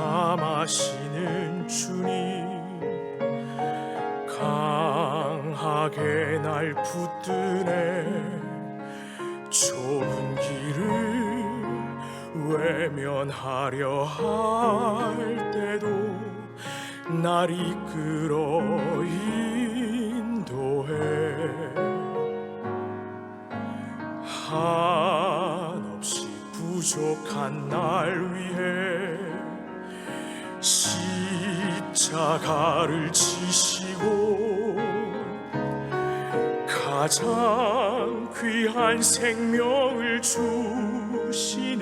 감하시는 주님 강하게 날 붙드네. 좁은 길을 외면하려 할 때도 날 이끌어 인도해. 한없이 부족한 날 위해 십자가를 지시고 가장 귀한 생명을 주시는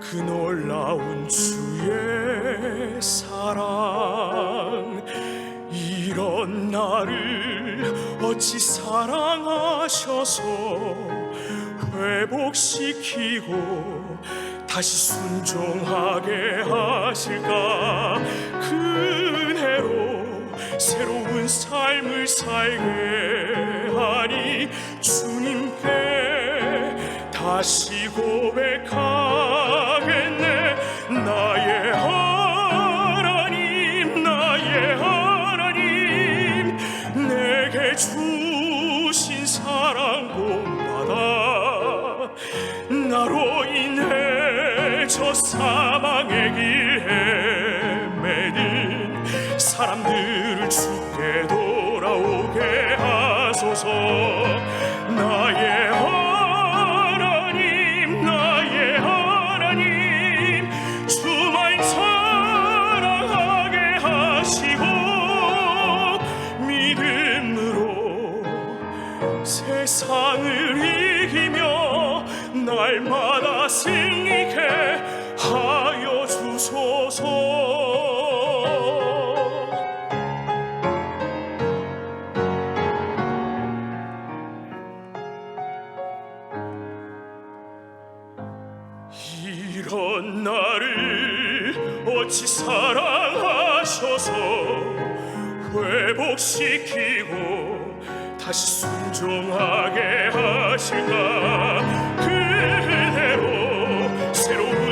그 놀라운 주의 사랑 이런 나를 어찌 사랑하셔서 회복시키고 다시 순종하게 하실까 다시 고백하겠네. 나의 하나님 나의 하나님. 내게 주신 사랑 본받아 나로 인해 저 사망의 길 헤매는 사람들을 주께 돌아오게 하소서. 나 날마다 승리케 하여 주소서. 이런 나를 어찌 사랑하셔서 회복시키고 다시 순종하게 하실까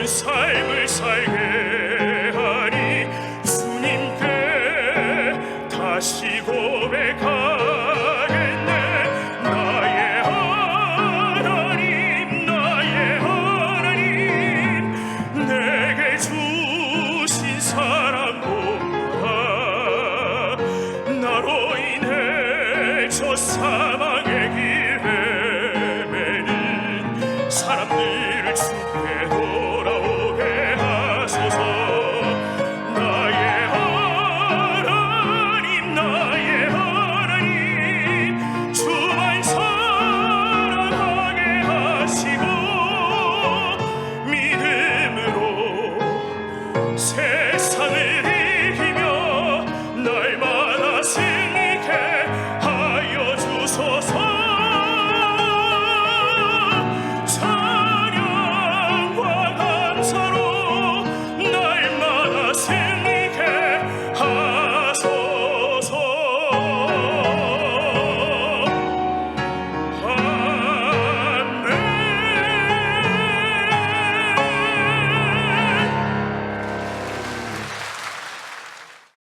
새로운